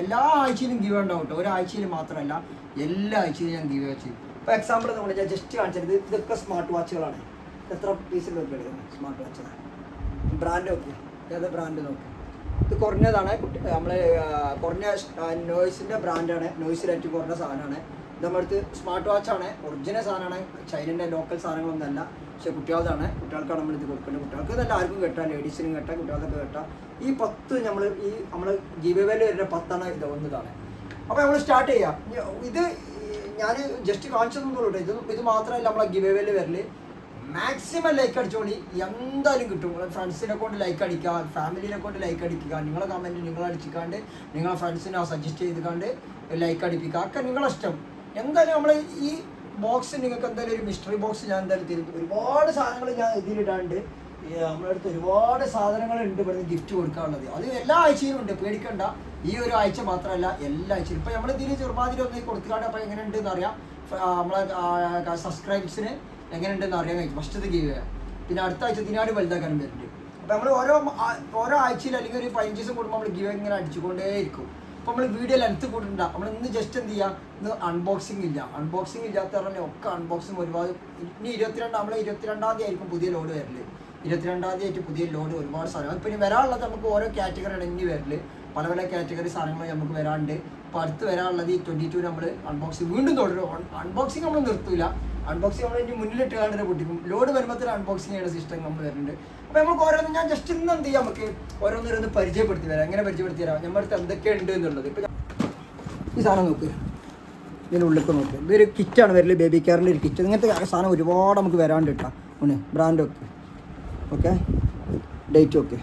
എല്ലാ ആഴ്ചയിലും ഗീവ് ഉണ്ടാവും കേട്ടോ ഒരാഴ്ചയിൽ മാത്രമല്ല എല്ലാ ആഴ്ചയിലും ഞാൻ ഗീവ് ചെയ്യും ഇപ്പോൾ എക്സാമ്പിൾ നമ്മൾ ഞാൻ ജസ്റ്റ് കാണിച്ചത് ഇതൊക്കെ സ്മാർട്ട് വാച്ചുകളാണ് എത്ര പീസിൽ എടുക്കുന്നത് സ്മാർട്ട് വാച്ചാണ് ബ്രാൻഡ് നോക്കി. ഏത് ബ്രാൻഡ് നോക്കി. ഇത് കുറഞ്ഞതാണ്. നമ്മൾ കുറഞ്ഞ നോയ്സിന്റെ ബ്രാൻഡാണ് നോയ്സിൽ ഏറ്റവും കുറഞ്ഞ സാധനമാണ്. അടുത്ത് സ്മാർട്ട് വാച്ചാണ് ഒറിജിനൽ സാധനമാണ്. ചൈനന്റെ ലോക്കൽ സാധനങ്ങളൊന്നുമല്ല. പക്ഷേ കുട്ടികളതാണ് കുട്ടികൾക്കാണ് നമ്മൾ ഇത് കൊടുക്കേണ്ടത്. കുട്ടികൾക്ക് ഇതല്ല ആർക്കും കെട്ടാം ലേഡീസിനും കേട്ടാ കുട്ടികൾക്കൊക്കെ കേട്ടാ ഈ പത്ത് നമ്മൾ ഈ നമ്മൾ ഗീവവേൽ വരുന്ന പത്താണ് ഇത് ഒന്നതാണ്. അപ്പോൾ നമ്മൾ സ്റ്റാർട്ട് ചെയ്യാം. ഇത് ഞാൻ ജസ്റ്റ് കാണിച്ചതെന്നുള്ളൂ ഇത് ഇത് മാത്രമല്ല നമ്മളെ ഗിവേവേൽ വരൽ. മാക്സിമം ലൈക്ക് അടിച്ചോളി എന്തായാലും കിട്ടും. ഫ്രണ്ട്സിനെ കൊണ്ട് ലൈക്ക് അടിക്കുക ഫാമിലിനെ കൊണ്ട് ലൈക്ക് അടിക്കുക. നിങ്ങളെ കമന്റ് നിങ്ങൾ അടിച്ചിക്കാണ്ട് നിങ്ങളെ ഫ്രണ്ട്സിനെ സജസ്റ്റ് ചെയ്തുകൊണ്ട് ലൈക്ക് അടിപ്പിക്കുക. ഒക്കെ നിങ്ങളെ ഇഷ്ടം. എന്തായാലും നമ്മൾ ഈ ബോക്സ് നിങ്ങൾക്ക് എന്തായാലും ഒരു മിസ്റ്ററി ബോക്സ് ഞാൻ എന്തായാലും തരും ഒരുപാട് സാധനങ്ങൾ ഞാൻ ഇതിലിടാണ്ട് നമ്മുടെ അടുത്ത് ഒരുപാട് സാധനങ്ങൾ ഉണ്ട് ഇവിടുന്ന് ഗിഫ്റ്റ് കൊടുക്കാനുള്ളത്. അത് എല്ലാ ആഴ്ചയിലും ഉണ്ട് പേടിക്കണ്ട. ഈ ഒരു ആഴ്ച മാത്രമല്ല എല്ലാ ആഴ്ചയിലും. ഇപ്പം നമ്മൾ ഇതിൽ ചെറുപ്പാതിരി ഒന്ന് കൊടുത്തുകാണ്ട് അപ്പോൾ എങ്ങനെ ഉണ്ടെന്ന് അറിയാം. നമ്മളെ സബ്സ്ക്രൈബ്സിന് എങ്ങനെ ഉണ്ടെന്ന് അറിയാൻ ഫസ്റ്റ് ഗീവ് ചെയ്യാം. പിന്നെ അടുത്ത ആഴ്ച ഇതിനാട് വലുതാക്കാനും വരുന്നുണ്ട്. അപ്പോൾ നമ്മൾ ഓരോ ഓരോ ആഴ്ചയിൽ അല്ലെങ്കിൽ ഒരു പതിനഞ്ച് ദിവസം കൂടുമ്പോൾ നമ്മൾ ഗീവ് ഇങ്ങനെ അടിച്ചുകൊണ്ടേ ഇരിക്കും അപ്പോൾ നമ്മൾ വീഡിയോ ലെങ്ത് കൂട്ടണ്ട നമ്മൾ ഇന്ന് ജസ്റ്റ് എന്ത് ചെയ്യുക ഇന്ന് അൺബോക്സിംഗ് ഇല്ല. അൺബോക്സിംഗ് ഇല്ലാത്ത പറഞ്ഞാൽ ഒക്കെ അൺബോക്സിംഗ് ഒരുപാട് ഇനി ഇരുപത്തിരണ്ട് നമ്മൾ ഇരുപത്തിരണ്ടാം തീയതി ആയിരിക്കും പുതിയ ലോഡ് വരൽ. ഇരുപത്തിരണ്ടാം തീയതി ആയിട്ട് പുതിയ ലോഡ് ഒരുപാട് സാധനം ഇപ്പം ഇനി വരാനുള്ളത് നമുക്ക് ഓരോ കാറ്റഗറി ഇനി വരൽ. പല പല കാറ്റഗറി സാധനങ്ങൾ നമുക്ക് വരാണ്ട്. അപ്പോൾ അടുത്ത് വരാനുള്ളത് ഈ ട്വന്റി ടു നമ്മൾ അൺബോക്സിംഗ് വീണ്ടും തുടരും. അൺബോക്സിംഗ് നമ്മൾ നിർത്തൂല. അൺബോക്സിംഗ് നമ്മൾ ഇനി മുന്നിലിട്ട് കാണുന്ന പൊട്ടിക്കും. ലോഡ് വരുമ്പോൾ അൺബോക്സിംഗ് ചെയ്യുന്ന സിസ്റ്റം നമ്മൾ വരുന്നുണ്ട്. അപ്പോൾ നമുക്ക് ഓരോന്ന് ഞാൻ ജസ്റ്റ് ഇന്ന് എന്ത് ചെയ്യാം? നമുക്ക് ഓരോന്നോരോന്ന് പരിചയപ്പെടുത്തി തരാം എങ്ങനെ പരിചയപ്പെടുത്തി തരാം? നമ്മുടെ അടുത്ത് എന്തൊക്കെ ഉണ്ട് എന്നുള്ളത്. ഇപ്പം ഈ സാധനം നോക്ക്. ഇതിന് ഉള്ളിലേക്ക് നോക്ക്. ഇതൊരു കിറ്റാണ് വരൽ. ബേബി കെയറിന്റെ ഒരു കിറ്റ് ഇങ്ങനത്തെ സാധനം ഒരുപാട് നമുക്ക് വരാണ്ട് കിട്ടാം. ഒന്ന് ബ്രാൻഡ് ഒക്കെ. ഓക്കെ ഡേറ്റ് ഒക്കെ.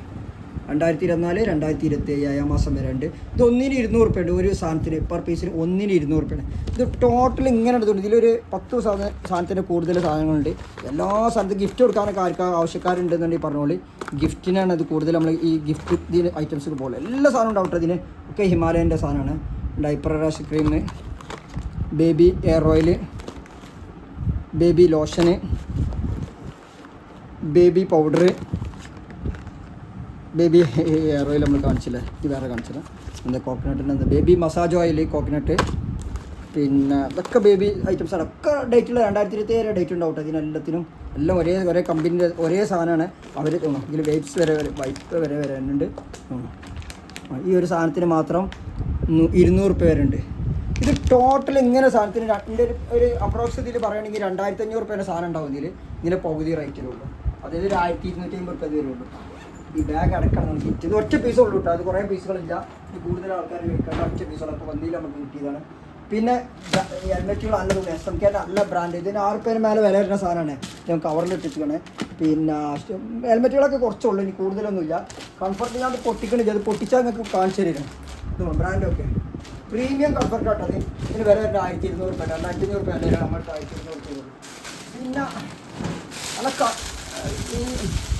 രണ്ടായിരത്തി ഇരുപത്തിനാല് രണ്ടായിരത്തി ഇരുപത്തി ഏഴ് ഏഴാം മാസം വരെ ഉണ്ട് ഇത് ഒന്നിന് ഇരുന്നൂറ് റുപ്യ ഉണ്ട്. ഒരു സാധനത്തിന് പെർ പീസിന് ഒന്നിന് ഇരുന്നൂറ് റുപ്യാണ് ഇത് ടോട്ടൽ ഇങ്ങനെ എടുത്തുണ്ട് ഇതിലൊരു പത്ത് സാധന സാധനത്തിന്റെ കൂടുതൽ സാധനങ്ങളുണ്ട്. എല്ലാ സ്ഥലത്തും ഗിഫ്റ്റ് കൊടുക്കാനൊക്കെ ആർക്കാ ആവശ്യക്കാരുണ്ടെന്നുണ്ടെങ്കിൽ പറഞ്ഞോളി. ഗിഫ്റ്റിനാണ് അത് കൂടുതൽ നമ്മൾ ഈ ഗിഫ്റ്റ് ഇതിന് ഐറ്റംസ് പോലെ എല്ലാ സാധനവും ഉണ്ടാവട്ടെ ഇതിന്. ഒക്കെ ഹിമാലയന്റെ സാധനമാണ് diaper rash cream baby air oil baby lotion baby powder baby hair oil നമ്മൾ കാണിച്ചില്ല? ഇത് വേറെ കാണിച്ചില്ല. എന്താ കോക്കനട്ടിന്റെ ബേബി മസാജ് ഓയിൽ കോക്കനട്ട് പിന്നെ ഇതൊക്കെ ബേബി ഐറ്റംസ് ആണ്. ഒക്കെ ഡേറ്റുള്ള രണ്ടായിരത്തി ഇരുപത്തി ഏഴ് ഡേറ്റ് ഉണ്ടാവും ഇതിനെല്ലാത്തിനും എല്ലാം ഒരേ ഒരേ കമ്പനിന്റെ ഒരേ സാധനമാണ്. അവർ ഇതിൽ വെയ്റ്റ്സ് വരെ വരെ വൈപ്പ് വരെ തോന്നുന്നു. ഈ ഒരു സാധനത്തിന് മാത്രം ഇരുന്നൂറ് രൂപ വരെ ഉണ്ട് ഇത് ടോട്ടൽ ഇങ്ങനെ സാധനത്തിന് രണ്ട് ഒരു അപ്രോക്സ് ഇതിൽ പറയുകയാണെങ്കിൽ രണ്ടായിരത്തി അഞ്ഞൂറ് ഉപ്പേന്റെ സാധനം ഉണ്ടാവും ഇതിൽ ഇങ്ങനെ പകുതി റേറ്റിലുള്ളൂ അതായത് ഒരു ആയിരത്തി ഇരുന്നൂറ്റി അമ്പത് രൂപ വരുള്ളൂ ഈ ബാഗ് അടക്കണം കിറ്റ് ഇത് ഒറ്റ പീസേ ഉള്ളൂ കേട്ടോ അത് കുറേ പീസുകളില്ല ഇത് കൂടുതൽ ആൾക്കാർ കഴിക്കേണ്ട ഒറ്റ പീസുകൾ അപ്പോൾ നമുക്ക് കിട്ടിയതാണ്. പിന്നെ ഹെൽമെറ്റുകൾ നല്ലതുണ്ട് എസ് എം കെ നല്ല ബ്രാൻഡ് ഇതിന് ആറ് പേര് മേലെ വില വരുന്ന സാധനമാണ് ഞാൻ കവറിൽ ഇട്ടിരിക്കണേ പിന്നെ ഹെൽമെറ്റുകളൊക്കെ കുറച്ചുള്ളൂ. ഇനി കൂടുതലൊന്നുമില്ല. കംഫർട്ട് ഞാൻ പൊട്ടിക്കണില്ല. അത് പൊട്ടിച്ചാൽ നിങ്ങൾക്ക് കാണിച്ചു തരും. ബ്രാൻഡൊക്കെ പ്രീമിയം കംഫർട്ട് കേട്ടോ അതിന് ഇതിന് വില വരുന്നത് ആയിരത്തി ഇരുന്നൂറ് രൂപ രണ്ടായിരത്തി അഞ്ഞൂറ് രൂപ അല്ലേ? നമ്മുടെ ആയിരത്തി ഇരുന്നൂറ് രൂപ. പിന്നെ ഈ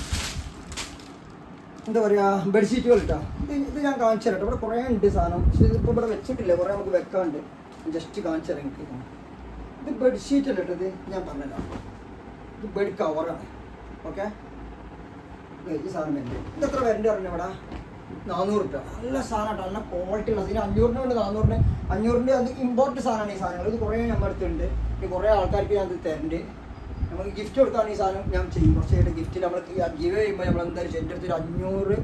എന്താ പറയുക ബെഡ്ഷീറ്റുകൾ ഇട്ടാ. ഇത് ഇത് ഞാൻ കാണിച്ചു തരാം ഇവിടെ കുറേ ഉണ്ട് സാധനം. പക്ഷേ ഇതിപ്പോൾ ഇവിടെ വെച്ചിട്ടില്ല. കുറേ നമുക്ക് വെക്കാണ്ട് ജസ്റ്റ് കാണിച്ചു തരാം എനിക്ക്. ഇത് ബെഡ്ഷീറ്റ് അല്ല ഇട്ടത്? ഞാൻ പറഞ്ഞല്ലോ ഇത് ബെഡ് കവറാണ് ഓക്കെ ഈ സാധനം വരുന്നത് ഇത് എത്ര വരേണ്ടി പറഞ്ഞു ഇവിടെ? നാനൂറ് രൂപ. നല്ല സാധനം കേട്ടോ. നല്ല ക്വാളിറ്റി ഉള്ള ഇതിന് അഞ്ഞൂറിന് ഉണ്ട് നാനൂറിന് അഞ്ഞൂറിന്റെ അത് ഇമ്പോർട്ടന്റ് സാധനമാണ് ഈ സാധനങ്ങൾ. ഇത് കുറേ നമ്മുടെ അടുത്തുണ്ട്. ഇത് കുറേ ആൾക്കാർക്ക് ഞാൻ ഇത് തരുന്നുണ്ട് നമുക്ക് ഗിഫ്റ്റ് കൊടുത്താണ് ഈ സാധനം ഞാൻ ചെയ്യും കുറച്ചായിട്ട് ഗിഫ്റ്റ് നമ്മൾ ഗീവ് ചെയ്യുമ്പോൾ നമ്മൾ എന്തായാലും. എന്റെ അടുത്ത് ഒരു അഞ്ഞൂറ്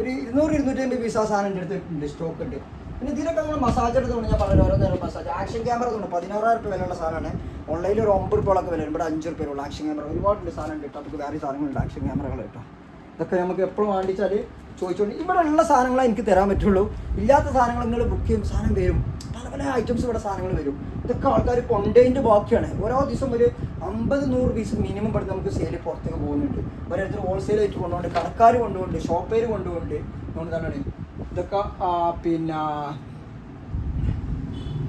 ഒരു ഇരുന്നൂറ് ഇരുന്നൂറ്റി അമ്പത് പീസ് ആ സാധനം എന്റെ അടുത്ത് ഉണ്ട് സ്റ്റോക്ക് ഉണ്ട് പിന്നെ ഇതിലൊക്കെ നമ്മൾ മസാജ് എടുത്തുകൊണ്ട് ഞാൻ പറഞ്ഞു ഓരോ നേരം മസാജ് ആക്ഷൻ ക്യാമറ തോന്നുന്നു പതിനാറായിരം രൂപ വിലയുള്ള സാധനമാണ് ഓൺലൈനിൽ ഒരു ഒമ്പത് രൂപകളൊക്കെ വില ഇവിടെ അഞ്ച് രൂപ ഉള്ളൂ. ആക്ഷൻ ക്യാമറ ഒരുപാടുണ്ട് സാധനം കിട്ടും. നമുക്ക് വേറെ സാധനങ്ങളുണ്ട് ആക്ഷൻ ക്യാമറകൾ കിട്ടും. ഇതൊക്കെ നമുക്ക് എപ്പോഴും വേണ്ടിച്ചാൽ ചോദിച്ചോണ്ട് ഇവിടെ ഉള്ള സാധനങ്ങളെ എനിക്ക് തരാൻ പറ്റുള്ളൂ. ഇല്ലാത്ത സാധനങ്ങൾ നിങ്ങൾ ബുക്ക് ചെയ്യും സാധനം വരും. പല പല ഐറ്റംസ് ഇവിടെ സാധനങ്ങൾ വരും. ഇതൊക്കെ ആൾക്കാർ കൊണ്ടതിന്റെ ബാക്കിയാണ്. ഓരോ ദിവസം ഒരു അമ്പത് നൂറ് പീസ് മിനിമം പെടുത്ത് നമുക്ക് സെയിൽ പുറത്തേക്ക് പോകുന്നുണ്ട്. ഓരോരുത്തർ ഹോൾസെയിൽ ആയിട്ട് കൊണ്ടുപോകുന്നുണ്ട് കടക്കാർ കൊണ്ടുപോകുന്നുണ്ട് ഷോപ്പേർ അതുകൊണ്ട് തന്നെയാണ് ഇതൊക്കെ പിന്നെ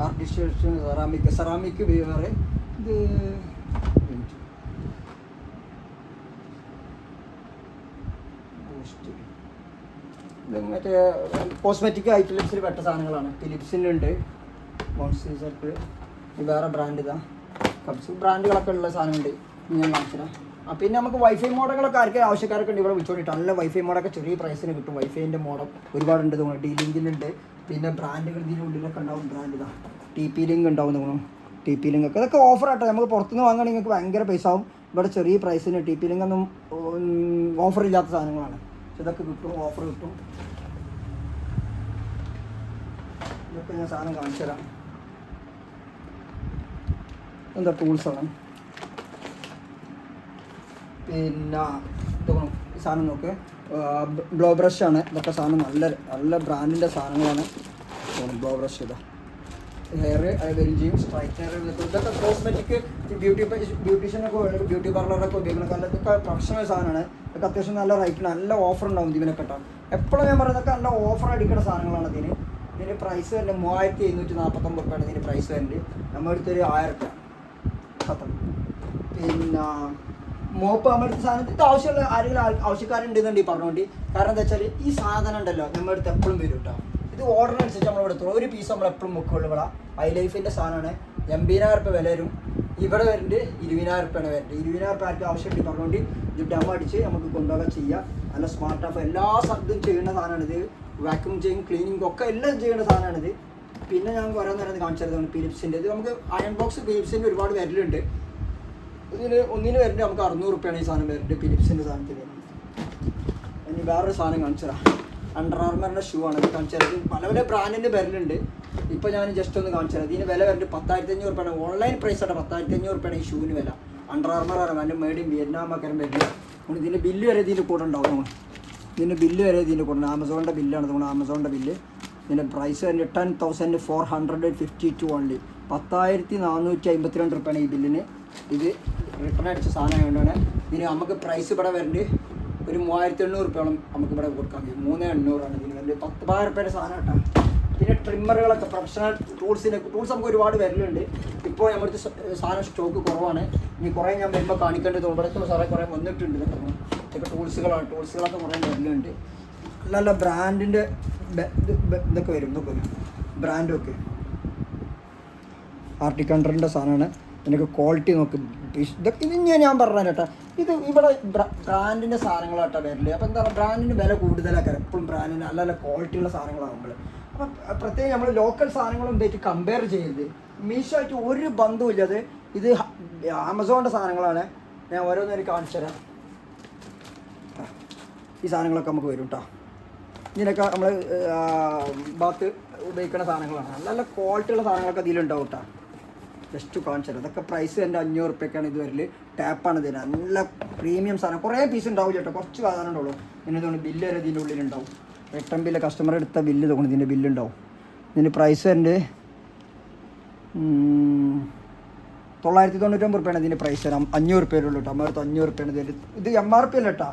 ആർട്ടിസ്റ്റ് സെറാമിക് സെറാമിക് വേറെ. ഇത് മറ്റേ കോസ്മെറ്റിക് ഐറ്റംസിൽ പെട്ട സാധനങ്ങളാണ്. ഫിലിപ്സിന്റെ ഉണ്ട് ബോൺസ് സർക്കിൾ വേറെ ബ്രാൻഡ് ഇതാ. കപ്സ് ബ്രാൻഡുകളൊക്കെ ഉള്ള സാധനമുണ്ട്. ഞാൻ കാണിച്ചുതരാം പിന്നെ നമുക്ക് വൈഫൈ മോഡലുകളൊക്കെ ആർക്കും ആവശ്യക്കാരൊക്കെ ഉണ്ട്. ഇവിടെ വിളിച്ചോണ്ടിട്ട് നല്ല വൈഫൈ മോഡൊക്കെ ചെറിയ പ്രൈസിന് കിട്ടും. വൈഫൈന്റെ മോഡൽ ഒരുപാടുണ്ട് തോന്നുന്നു. ഡി ലിങ്കിലുണ്ട് പിന്നെ ബ്രാൻഡുകൾ ഇതിന്റെ ഉള്ളിലൊക്കെ ഉണ്ടാവും ബ്രാൻഡ് ഇതാ. ടി പി ലിങ്ക് ഉണ്ടാവും തോന്നുന്നു. ടി പി ലിങ്ക് ഒക്കെ. ഇതൊക്കെ ഓഫർ ആട്ടോ. നമുക്ക് പുറത്തുനിന്ന് വാങ്ങുകയാണെങ്കിൽ നിങ്ങൾക്ക് ഭയങ്കര പൈസ ആവും. ഇവിടെ ചെറിയ പ്രൈസിന് ടി പി ലിങ്ക് ഒന്നും ഓഫർ ഇല്ലാത്ത സാധനങ്ങളാണ്. ഇതൊക്കെ കിട്ടും ഓഫർ കിട്ടും. ഇതൊക്കെ ഞാൻ സാധനം കാണിച്ചു തരാം എന്താ ടൂൾസാണ് പിന്നെ സാധനം നോക്ക്. ബ്ലോ ബ്രഷ് ആണ്. ഇതൊക്കെ സാധനം നല്ല നല്ല ബ്രാൻഡിന്റെ സാധനങ്ങളാണ്. ബ്ലോ ബ്രഷ് ഇതാ. ഹെയർ വരും സ്ട്രൈറ്റ് സ്ട്രൈറ്റനർ ഇതൊക്കെ കോസ്മെറ്റിക് ബ്യൂട്ടി ബ്യൂട്ടീഷ്യനൊക്കെ ബ്യൂട്ടി പാർലറൊക്കെ ഉപയോഗിക്കുന്ന കാരണം ഇതൊക്കെ പ്രൊഫഷണൽ സാധനമാണ്. ഇതൊക്കെ അത്യാവശ്യം നല്ല റേറ്റിന് നല്ല ഓഫർ ഉണ്ടാവും ഇതിനൊക്കെ കേട്ടോ. എപ്പോഴും ഞാൻ പറയുന്നതൊക്കെ നല്ല ഓഫർ അടിക്കുന്ന സാധനങ്ങളാണ് ഇതിന്. ഇതിന് പ്രൈസ് തന്നെ മൂവായിരത്തി എഴുന്നൂറ്റി നാൽപ്പത്തൊമ്പത് റുപ്യാണ് ഇതിന് പ്രൈസ് വരുന്നത്. നമ്മുടെ അടുത്തൊരു ആയിരം റുപ്യ ഖത്തം പിന്നെ മോപ്പ് നമ്മുടെ സാധനം ഇത് ആവശ്യമുള്ള ആരെങ്കിലും ആവശ്യക്കാരുണ്ടെന്നുണ്ടെങ്കിൽ പറഞ്ഞുകൊണ്ട് കാരണം എന്താ വെച്ചാൽ ഈ സാധനം ഉണ്ടല്ലോ നമ്മുടെ അടുത്ത് എപ്പോഴും വരും കേട്ടോ ഇത് ഓർഡറിനനുസരിച്ച് നമ്മൾ ഇവിടെ എത്തുള്ളൂ ഒരു പീസ് നമ്മൾ എപ്പോഴും മുക്കുള്ളൂ ഇവിടെ. ഐ ലൈഫിന്റെ സാധനമാണ് എൺപതിനായിരം റുപ്യ വില വരും. ഇവിടെ വരുന്നുണ്ട് ഇരുപതിനായിരം റുപ്യാണ് വരുന്നത്. ഇരുപതിനായിരം റുപ്യ ആർക്കും ആവശ്യമുണ്ട് പറഞ്ഞുകൊണ്ട് ഇത് ഡം അടിച്ച് നമുക്ക് കൊണ്ടുപോകാൻ ചെയ്യാം. നല്ല സ്മാർട്ട് ഓഫ് എല്ലാ സ്ഥലത്തും ചെയ്യുന്ന സാധനമാണിത് ഇത് വാക്യൂം ചെയ്യും ക്ലീനിങ് ഒക്കെ എല്ലാം ചെയ്യുന്ന സാധനമാണിത് പിന്നെ ഞാൻ കുറേ നേരം കാണിച്ചു തരുന്നതാണ് ഫിലിപ്സിന്റെ ഇത് നമുക്ക് അയൺ ബോക്സ് ഫിലിപ്സിന്റെ ഒരുപാട് വരലുണ്ട്. ഇതിന് ഒന്നിന് വരുന്നുണ്ട് നമുക്ക് അറുന്നൂറ് റുപ്യാണ് ഈ സാധനം വരുന്നത് ഫിലിപ്സിന്റെ സാധനത്തിന്. ഇനി വേറൊരു സാധനം കാണിച്ചു തരാം അണ്ടർ ആർമറിന്റെ ഷൂ ആണ് കാണിച്ചു തരാം പല പല ബ്രാൻഡിന്റെ വരലുണ്ട്. ഇപ്പോൾ ഞാൻ ജസ്റ്റ് ഒന്ന് കാണിച്ചു തരാം ഇതിന് വില വരുന്നുണ്ട് പത്തായിരത്തി അഞ്ഞൂറ് റുപ്യാണ്. ഓൺലൈൻ പ്രൈസ് ആണ് പത്തായിരത്തി അഞ്ഞൂറ് റുപ്യാണ് ഈ ഷൂവിന് വില. അണ്ടർ ആർമർ ആണ്. അതിന്റെ മേഡിയും വിയറ്റ്നാം ഒക്കെ വരുന്നത്. നമ്മൾ ഇതിന്റെ ബില്ല് വരെ ഇതിന്റെ കൂടെ ഉണ്ടാവും. ഇതിന്റെ ബില്ല് വരെ ഇതിന്റെ കൂടെ ആമസോണിന്റെ ബില്ലാണ് നമ്മൾ ആമസോണിന്റെ ബില്ല് ഇതിന്റെ പ്രൈസ് വരുന്നത് ten thousand four hundred fifty two only പത്തായിരത്തി നാനൂറ്റി അമ്പത്തി രണ്ട് റുപ്യാണ് ഈ ബില്ലിന്. ഇത് റിട്ടേൺ അടിച്ച സാധനം ആയതുകൊണ്ടാണ്. ഇതിന് നമുക്ക് പ്രൈസ് ഇവിടെ വരുന്നത് ഒരു മൂവായിരത്തി എണ്ണൂറ് റുപ്യോളം നമുക്ക് ഇവിടെ കൊടുക്കാൻ. കഴിയും മൂന്ന് എണ്ണൂറാണ് ഇതിന് വരുന്നത് പത്ത് പതിനായിരം റുപ്യയുടെ സാധനം കേട്ടോ. പിന്നെ ട്രിമ്മറുകളൊക്കെ പ്രൊഫഷണൽ ടൂൾസിന് ടൂൾസ് നമുക്ക് ഒരുപാട് വരലുണ്ട്. ഇപ്പോൾ നമ്മുടെ സാധനം സ്റ്റോക്ക് കുറവാണ്. ഇനി കുറേ ഞാൻ വരുമ്പോൾ കാണിക്കേണ്ടത് ഇവിടത്തെ സാറേ കുറേ വന്നിട്ടുണ്ട്. ഇതൊക്കെ ടൂൾസുകളാണ് ടൂൾസുകളൊക്കെ കുറേ വരലുണ്ട്. നല്ല ബ്രാൻഡിന്റെ ഇതൊക്കെ വരും ഇതൊക്കെ വരും. ബ്രാൻഡൊക്കെ. ആർട്ടിക്കണ്ടറിന്റെ സാധനമാണ്. ഇതിനൊക്കെ ക്വാളിറ്റി നോക്ക്. ഇതൊക്കെ ഇത് ഞാൻ ഞാൻ പറഞ്ഞ കേട്ടോ. ഇത് ഇവിടെ ബ്രാൻഡിന്റെ സാധനങ്ങളാട്ടോ വരില്ല അപ്പോൾ എന്താ പറയുക ബ്രാൻഡിന് വില കൂടുതലാക്കാൻ എപ്പോഴും ബ്രാൻഡിന് നല്ല നല്ല ക്വാളിറ്റിയുള്ള സാധനങ്ങളാകുമ്പോൾ അപ്പം പ്രത്യേകം നമ്മൾ ലോക്കൽ സാധനങ്ങളും ഇതായിട്ട് കമ്പയർ ചെയ്യരുത്. മീഷോ ആയിട്ട് ഒരു ബന്ധവും ഇത് ആമസോണിന്റെ സാധനങ്ങളാണ്. ഞാൻ ഓരോന്നേരം കാണിച്ചു തരാം. ഈ സാധനങ്ങളൊക്കെ നമുക്ക് വരും കേട്ടോ ഇതിനൊക്കെ നമ്മൾ ഭാഗത്ത് ഉപയോഗിക്കുന്ന സാധനങ്ങളാണ്. നല്ല നല്ല ക്വാളിറ്റി ഉള്ള സാധനങ്ങളൊക്കെ ഇതിലുണ്ടാവും കേട്ടോ ജസ്റ്റ് കാണിച്ചത് അതൊക്കെ പ്രൈസ് എന്റെ അഞ്ഞൂറ് റുപ്യൊക്കെയാണ് ഇത് വരൽ ടാപ്പാണ് ഇതിന്. നല്ല പ്രീമിയം സാധനം. കുറേ പീസ് ഉണ്ടാവില്ല കേട്ടോ കുറച്ച് സാധനം ഉണ്ടാവുള്ളൂ. ഇനി തോന്നുന്നു ബില്ല് വരെ ഇതിന്റെ ഉള്ളിലുണ്ടാവും. റിട്ടേൺ ബില്ല് കസ്റ്റമർ എടുത്ത ബില്ല് തോന്നുന്നു ഇതിന്റെ ബില്ലുണ്ടാവും. ഇതിന്റെ പ്രൈസ് എന്റെ തൊള്ളായിരത്തി തൊണ്ണൂറ്റൊമ്പത് റുപ്യാണ് ഇതിന്റെ പ്രൈസ് അഞ്ഞൂറ് റുപ്യയിലുള്ളൂ കേട്ടോ അമ്മ അടുത്ത് അഞ്ഞൂറ് റുപ്യാണ് ഇതിന്റെ ഇത്. എം ആർ പി അല്ല കേട്ടോ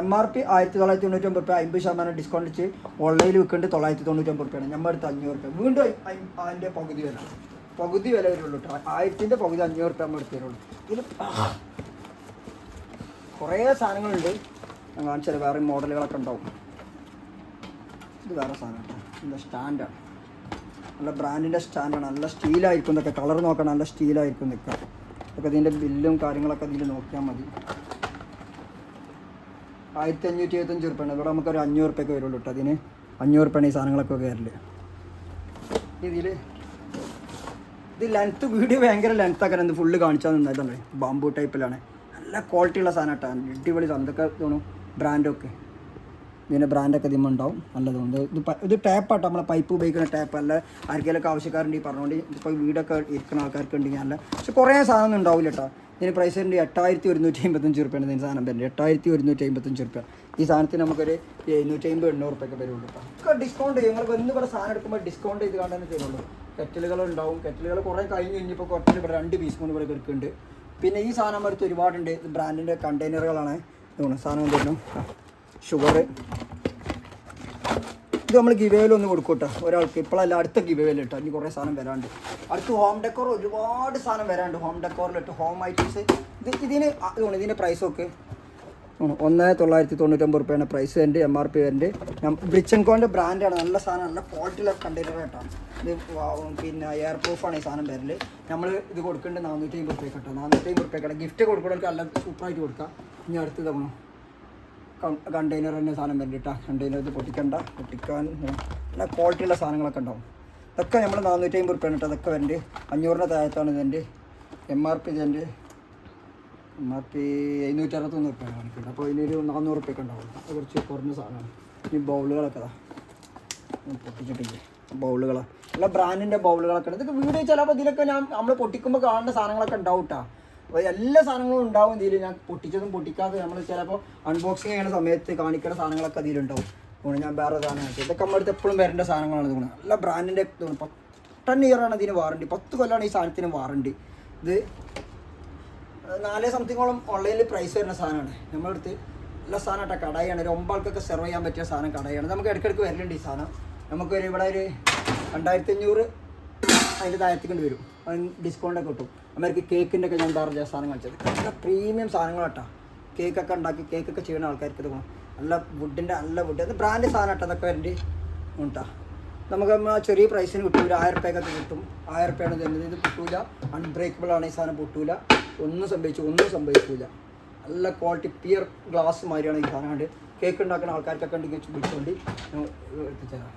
എം ആർ പി ആയിരത്തി തൊള്ളായിരത്തി തൊണ്ണൂറ്റൊമ്പത് റുപ്യ അമ്പത് ശതമാനം ഡിസ്കൗണ്ട് വെച്ച് ഓൺലൈനിൽ വിൽക്കേണ്ടത് തൊള്ളായിരത്തി തൊണ്ണൂറ്റൊമ്പത് റുപ്യാണ്. നമ്മൾ അടുത്ത് അഞ്ഞൂറ് റുപ്യ. വീണ്ടും അതിന്റെ പകുതി വില. പകുതി വില വരുള്ളൂ കേട്ടോ ആയിരത്തിന്റെ പകുതി അഞ്ഞൂറ് റുപ്യ നമ്മൾ എടുത്ത് തരുള്ളൂ. ഇതിൽ കുറേ സാധനങ്ങളുണ്ട്. ഞാൻ കാണിച്ചാൽ വേറെ മോഡലുകളൊക്കെ ഉണ്ടാവും. ഇത് വേറെ സാധനം എന്താ സ്റ്റാൻഡാണ് നല്ല ബ്രാൻഡിന്റെ സ്റ്റാൻഡാണ് നല്ല സ്റ്റീലായിരിക്കും ഇതൊക്കെ. കളർ നോക്കണം നല്ല സ്റ്റീലായിരിക്കും നിൽക്കുക അതൊക്കെ ഇതിന്റെ ബില്ലും കാര്യങ്ങളൊക്കെ ഇതിൽ നോക്കിയാൽ മതി. ആയിരത്തി അഞ്ഞൂറ്റി എഴുപത്തഞ്ച് ഉറുപ്പാണ് ഇവിടെ നമുക്കൊരു അഞ്ഞൂറ് റുപ്യൊക്കെ വരുള്ളൂ കേട്ടോ അതിന്. അഞ്ഞൂറ് റുപ്യാണ് ഈ സാധനങ്ങളൊക്കെ വരൽ ഇതിൽ ഇത് ലെങ്ത്ത് വീഡിയോ ഭയങ്കര ലെങ്ത് ആക്കാൻ എന്ത് ഫുള്ള് കാണിച്ചാൽ നിന്നതാണ് ബാമ്പു ടൈപ്പിലാണ് നല്ല ക്വാളിറ്റിയുള്ള സാധനം കേട്ടോ അടിപൊളി സാധനം ഇതൊക്കെ തോന്നും ബ്രാൻഡൊക്കെ ഇതിന്റെ ബ്രാൻഡൊക്കെ ഇതിമ്മ ഉണ്ടാവും. നല്ലതുണ്ട്. ഇത് ഇത് ടാപ്പാട്ടോ നമ്മളെ പൈപ്പ് ഉപയോഗിക്കുന്ന ടാപ്പ് അല്ല ആർക്കെങ്കിലൊക്കെ ആവശ്യക്കാരുണ്ട് ഈ പറഞ്ഞുകൊണ്ട് ഇപ്പോൾ വീടൊക്കെ ഇരിക്കുന്ന ആൾക്കാർക്ക് ഉണ്ടെങ്കിൽ നല്ല പക്ഷെ കുറേ സാധനം ഉണ്ടാവില്ല കേട്ടോ ഇതിന് പ്രൈസ് ഉണ്ട് എട്ടായിരത്തി ഒരുന്നൂറ്റി അമ്പത്തഞ്ച് റുപ്യാണ് ഇതിന് സാധനം വരുന്നത്. എട്ടായിരത്തി ഒരുന്നൂറ്റി അമ്പത്തഞ്ച് റുപ്യ. ഈ സാധനത്തിന് നമുക്കൊരു എഴുന്നൂറ്റി അമ്പത് എണ്ണൂറ് റുപ്യൊക്കെ വരുള്ളൂ കേട്ടോ ഡിസ്കൗണ്ട് ചെയ്യും. നിങ്ങൾ വന്ന് ഇവിടെ സാധനം എടുക്കുമ്പോൾ ഡിസ്കൗണ്ട് ചെയ്ത് കാണാൻ തരുള്ളൂ കെറ്റലുകൾ ഉണ്ടാവും. കെറ്റലുകൾ കുറേ കഴിഞ്ഞ് കഴിഞ്ഞപ്പോൾ കുറച്ച് ഇവിടെ രണ്ട് പീസ് കൊണ്ട് ഇവിടെ എടുക്കുന്നുണ്ട് പിന്നെ ഈ സാധനം അടുത്ത് ഒരുപാടുണ്ട്. ബ്രാൻഡിന്റെ കണ്ടെയ്നറുകളാണ് സാധനം തരുന്നു ഷുഗർ ഇത് നമ്മൾ ഗിവേലൊന്ന് ഒന്ന് കൊടുക്കും കേട്ടോ ഒരാൾക്ക് ഇപ്പോഴല്ല അടുത്ത ഗിവേയിൽ കേട്ടോ ഇനി കുറേ സാധനം വരാണ്ട്. അടുത്ത് ഹോം ഡെക്കോർ ഒരുപാട് സാധനം വരാണ്ട്. ഹോം ഡെക്കോറിലിട്ട് ഹോം ഐറ്റംസ് ഇത് ഇതിന് ആണ് ഇതിന്റെ പ്രൈസൊക്കെ ഒന്ന് തൊള്ളായിരത്തി തൊണ്ണൂറ്റൊമ്പത് റുപ്യാണ് പ്രൈസ് എന്റെ എം ആർ പി വരുന്നുണ്ട് ആൻഡ് ബ്രിച്ചൻകോന്റെ ബ്രാൻഡാണ് നല്ല സാധനം നല്ല ക്വാളിറ്റിയുള്ള കണ്ടെയ്നർ കേട്ടോ ഇത് പിന്നെ എയർ പ്രൂഫാണ് ഈ സാധനം വരൽ. നമ്മൾ ഇത് കൊടുക്കേണ്ടത് നാനൂറ്റി അമ്പത് റുപ്യ കേട്ടോ നാനൂറ്റി അമ്പത് റുപ്യ ഗിഫ്റ്റ് കൊടുക്കണമെങ്കിൽ നല്ല സൂപ്പറായിട്ട് കൊടുക്കാം. ഇനി അടുത്ത് തവണ കണ്ടെയ്നർ തന്നെ സാധനം വരുന്നുണ്ട് കേട്ടോ കണ്ടെയ്നർ ഇത് പൊട്ടിക്കണ്ട. പൊട്ടിക്കാൻ നല്ല ക്വാളിറ്റിയുള്ള സാധനങ്ങളൊക്കെ ഉണ്ടാവും. ഇതൊക്കെ നമ്മൾ നാനൂറ്റി അമ്പത് റുപ്യാണ് കേട്ടോ അതൊക്കെ വരുന്നുണ്ട് അഞ്ഞൂറിന്റെ താഴത്താണ് ഇതിന്റെ എം ആർ പി ഇതിന്റെ എം ആർ പി എഴുന്നൂറ്റി അറുപത്തൊന്ന് റുപ്യാണ് കാണിക്കുന്നത് അപ്പോൾ ഇതിനൊരു നാനൂറ് റുപ്യൊക്കെ ഉണ്ടാവും. അത് കുറച്ച് കുറഞ്ഞ സാധനമാണ്. ഈ ബൗളുകളൊക്കെ ഇതാ. പൊട്ടിച്ചിട്ടില്ലേ. ബൗളുകളാണ് നല്ല ബ്രാൻഡിന്റെ ബൗളുകളൊക്കെ ഉണ്ട്. ഇതൊക്കെ വീഡിയോ ചിലപ്പോൾ ഇതിലൊക്കെ ഞാൻ നമ്മൾ പൊട്ടിക്കുമ്പോൾ കാണുന്ന സാധനങ്ങളൊക്കെ ഉണ്ടാവും എല്ലാ സാധനങ്ങളും ഉണ്ടാവും ഇതിൽ ഞാൻ പൊട്ടിച്ചതും പൊട്ടിക്കാതെ നമ്മൾ ചിലപ്പോൾ അൺബോക്സിങ് ചെയ്യുന്ന സമയത്ത് കാണിക്കുന്ന സാധനങ്ങളൊക്കെ അതിലുണ്ടാവും അതുകൊണ്ട് ഞാൻ വേറെ സാധനം കാണിച്ചത് ഇതൊക്കെ അടുത്ത് എപ്പോഴും വരേണ്ട സാധനങ്ങളാണ് തോന്നുന്നത് നല്ല ബ്രാൻഡിന്റെ ടെൻ ഇയറാണ് ഇതിന് വാറണ്ടി പത്ത് കൊല്ലമാണ് ഈ സാധനത്തിന് വാറണ്ടി ഇത് നാല് സംതിങ്ങോളം ഓൺലൈനിൽ പ്രൈസ് വരുന്ന സാധനമാണ്. നമ്മുടെ അടുത്ത് നല്ല സാധനം കേട്ടോ കടയാണ്. ഒരു ഒമ്പാൾക്കൊക്കെ സെർവ് ചെയ്യാൻ പറ്റിയ സാധനം കടയാണ്. നമുക്ക് ഇടയ്ക്കിടയ്ക്ക് വരലുണ്ട് ഈ സാധനം. നമുക്കൊരു ഇവിടെ ഒരു രണ്ടായിരത്തി അഞ്ഞൂറ് അതിന്റെ താഴത്തേക്കൊണ്ട് വരും. ഡിസ്കൗണ്ടൊക്കെ കിട്ടും. അമേരിക്ക കേക്കിന്റെ ഒക്കെ ഞാൻ പറഞ്ഞ സാധനം കാണിച്ചത്. നല്ല പ്രീമിയം സാധനങ്ങൾ കേട്ടോ കേക്കൊക്കെ ഉണ്ടാക്കി കേക്കൊക്കെ ചെയ്യുന്ന ആൾക്കാർക്ക് ഇത് ഗുണം നല്ല വുഡിന്റെ നല്ല വുഡ് അത് ബ്രാൻഡ് സാധനം കേട്ടോ അതൊക്കെ വരേണ്ടി ഉണ്ടാ നമുക്ക് ചെറിയ പ്രൈസിന് കിട്ടും ഒരു ആയിരം റുപ്യൊക്കെ കിട്ടും. ആയിരം റുപ്യാണ് തരുന്നത്. ഇത് പൊട്ടൂല. അൺബ്രേക്കബിൾ ആണ് ഈ സാധനം പൊട്ടൂല. ഒന്നും സംഭവിച്ചു ഒന്നും സംഭവിക്കൂല. നല്ല ക്വാളിറ്റി പിയർ ഗ്ലാസ് മാതിരിയാണ് ഈ സാധനം കണ്ട്. കേക്ക് ഉണ്ടാക്കുന്ന ആൾക്കാർക്കൊക്കെ ഉണ്ടെങ്കിൽ വിളിച്ചുകൊണ്ട് എത്തിച്ചേരാം.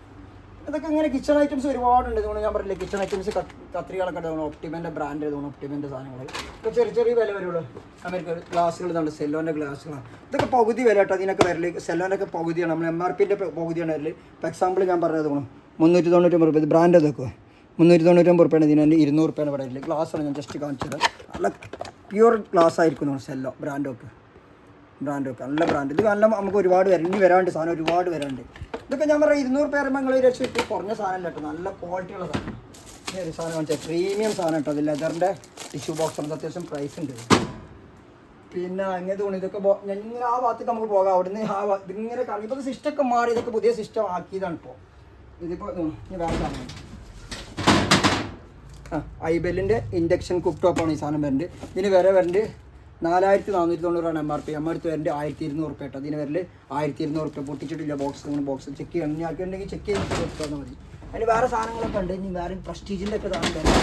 ഇതൊക്കെ ഇങ്ങനെ കിച്ചൺ ഐറ്റംസ് ഒരുപാടുണ്ട് ഇതുകൊണ്ട് ഞാൻ പറയില്ല കിച്ചൺ ഐറ്റംസ് കത്രികളൊക്കെ തോന്നുന്നു. ഒപ്റ്റിമന്റെ ബ്രാൻഡ് തോന്നുന്നു ഒപ്റ്റിമന്റെ സാധനങ്ങൾ ഇപ്പോൾ ചെറിയ ചെറിയ വില വരുള്ളൂ. അമേരിക്ക ഗ്ലാസ്സുകൾ ഇതുണ്ട് സെല്ലോന്റെ ഗ്ലാസ്സുകളാണ് ഇതൊക്കെ പകുതി വില കേട്ടോ അതിനൊക്കെ വരൽ. സെല്ലോന്റെ ഒക്കെ പകുതിയാണ്. നമ്മൾ എം ആർ പിന്റെ പകുതിയാണ് വരൽ. ഇപ്പോൾ എക്സാമ്പിൾ ഞാൻ പറഞ്ഞത് തോന്നുന്നു മുന്നൂറ്റി തൊണ്ണൂറ്റൊമ്പത് റുപ്യ. ഇത് ബ്രാൻഡ് ഇതൊക്കെ. മുന്നൂറ്റി തൊണ്ണൂറ്റൊമ്പത് റുപ്യാണ് ഇതിന് ഇരുന്നൂറ് റുപ്യാണ് വരൽ. ഗ്ലാസ്സാണ് ഞാൻ ജസ്റ്റ് കാണിച്ചത്. നല്ല പ്യുവർ ഗ്ലാസ് ആയിരിക്കും സെല്ലോ ബ്രാൻഡൊക്കെ ബ്രാൻഡൊക്കെ നല്ല ബ്രാൻഡ് ഇത് നല്ല നമുക്ക് ഒരുപാട് വരും ഇനി വരാണ്ട് സാധനം ഒരുപാട് വരാണ്ട്. ഇതൊക്കെ ഞാൻ പറയാം ഇരുന്നൂറ് പേര് നിങ്ങൾ രക്ഷ കുറഞ്ഞ സാധനം കേട്ടോ. നല്ല ക്വാളിറ്റിയുള്ള സാധനം. ഈ ഒരു സാധനം കാണിച്ചാൽ പ്രീമിയം സാധനം കേട്ടോ. അത് ലെതറിന്റെ ടിഷ്യൂ ബോക്സ് ഉണ്ട്. അത്യാവശ്യം പ്രൈസ് ഉണ്ട്. പിന്നെ അങ്ങനെ തോന്നി ഇതൊക്കെ ഇങ്ങനെ ആ ഭാഗത്തേക്ക് നമുക്ക് പോകാം. അവിടുന്ന് ആ ഇതിങ്ങനെ കറങ്ങി. ഇപ്പോൾ സിസ്റ്റം ഒക്കെ മാറി. ഇതൊക്കെ പുതിയ സിസ്റ്റം ആക്കിയതാണ് ഇപ്പോൾ ഇതിപ്പോൾ വേറെ സാധനം ആ ഐബെല്ലിന്റെ ഇൻഡക്ഷൻ കുക്ക് ടോപ്പാണ് ഈ സാധനം വരുന്നത്. ഇതിന് വേറെ വരുന്നത് നാലായിരത്തി നാനൂറ്റി തൊണ്ണൂറാണ് എം ആർ പി എം അടുത്ത് വരേണ്ട ആയിരത്തി ഇരുന്നൂറ് റുപ്യ കേട്ടോ. അതിന് വരൽ ആയിരത്തി ഇരുന്നൂറ് റുപ്യ പൊട്ടിച്ചിട്ടില്ല ബോക്സ് നിങ്ങൾ ബോക്സ് ചെക്ക് ചെയ്യണം ഇനി ആർക്കുണ്ടെങ്കിൽ ചെക്ക് ചെയ്ത് കൊടുത്താൽ മതി. അതിന് വേറെ സാധനങ്ങളൊക്കെ ഉണ്ട്. ഇനി വേറെ പ്രസ്റ്റീജിന്റെ ഒക്കെ സാധനം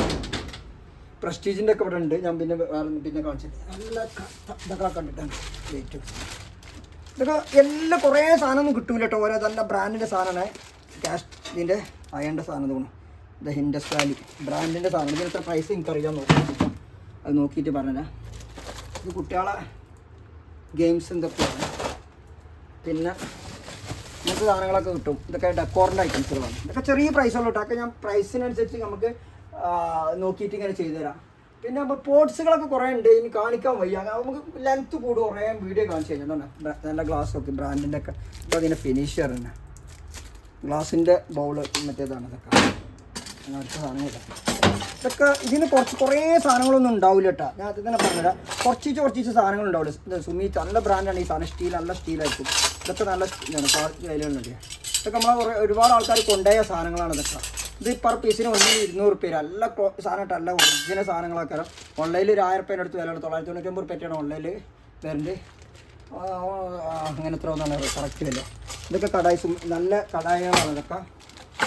പ്രസ്റ്റീജിന്റെ ഒക്കെ ഇവിടെ ഉണ്ട്. ഞാൻ പിന്നെ വേറെ പിന്നെ കാണിച്ചിട്ട് നല്ല ഇതൊക്കെ കണ്ടിട്ടാണ്. വെയിറ്റ് ഇതൊക്കെ എല്ലാം കുറേ സാധനമൊന്നും കിട്ടൂല കേട്ടോ. ഓരോ നല്ല ബ്രാൻഡിന്റെ സാധനമാണ്. ക്യാഷ് ഇതിന്റെ അയണ്ട സാധനം തോന്നുന്നു ദ ഹിൻഡസ് വാലി ബ്രാൻഡിന്റെ സാധനം. ഇതിന് എത്ര പ്രൈസ് എനിക്കറിയാൻ നോക്കാം. അത് നോക്കിയിട്ട് പറഞ്ഞുതരാം കുട്ടികളെ ഗെയിംസ് എന്തൊക്കെയാണ്? പിന്നെ ഇങ്ങനത്തെ സാധനങ്ങളൊക്കെ കിട്ടും. ഇതൊക്കെ ഡെക്കോറിന്റെ ഐറ്റംസുകളാണ് ഇതൊക്കെ ചെറിയ പ്രൈസ് കേട്ടോ. അതൊക്കെ ഞാൻ പ്രൈസിനനുസരിച്ച് നമുക്ക് നോക്കിയിട്ട് ഇങ്ങനെ ചെയ്തുതരാം. പിന്നെ അപ്പോൾ പോർട്സുകളൊക്കെ കുറേ ഉണ്ട്. ഇനി കാണിക്കാൻ വയ്യ. നമുക്ക് ലെങ്ത്ത് കൂടും. കുറേ വീഡിയോ കാണിച്ചു കഴിഞ്ഞാൽ നല്ല ഗ്ലാസ് ഒക്കെ. ബ്രാൻഡിന്റെ ഒക്കെ. ഇപ്പോൾ അതിന്റെ ഫിനിഷർ തന്നെ. ഗ്ലാസിന്റെ ബൗൾ മറ്റേതാണ് ഇതൊക്കെ. അങ്ങനത്തെ സാധനങ്ങളില്ല ഇതൊക്കെ ഇതിന് കുറച്ച് കുറേ സാധനങ്ങളൊന്നും ഉണ്ടാവില്ല കേട്ടോ ഞാൻ അത് തന്നെ പറഞ്ഞുതരാം. കുറച്ചിച്ച് കുറച്ചിച്ച് സാധനങ്ങൾ ഉണ്ടാവില്ല സുമി നല്ല ബ്രാൻഡാണ് ഈ സാധനം. സ്റ്റീൽ നല്ല സ്റ്റീലായിരിക്കും ഇതൊക്കെ നല്ല വിലയുള്ളത് ഇതൊക്കെ നമ്മൾ കുറേ ഒരുപാട് ആൾക്കാർ കൊണ്ടുപോയ സാധനങ്ങളാണ് ഇതൊക്കെ. ഇത് പെർ പീസിന് ഒന്നിന് ഇരുന്നൂറ് റുപ്യ നല്ല സാധനമായിട്ട് നല്ല ഒറിജിനൽ സാധനങ്ങളൊക്കെ ഓൺലൈനിൽ ഒരു ആയിരം റുപ്യേന്റെ അടുത്ത് വില തൊള്ളായിരത്തി തൊണ്ണൂറ്റൊമ്പത് റുപ്യാണ് ഓൺലൈനിൽ വരുന്നത്. അങ്ങനെ എത്ര ഒന്നാണ് കറക്റ്റ് വില. ഇതൊക്കെ കടായി നല്ല കടായികളാണ് ഇതൊക്കെ.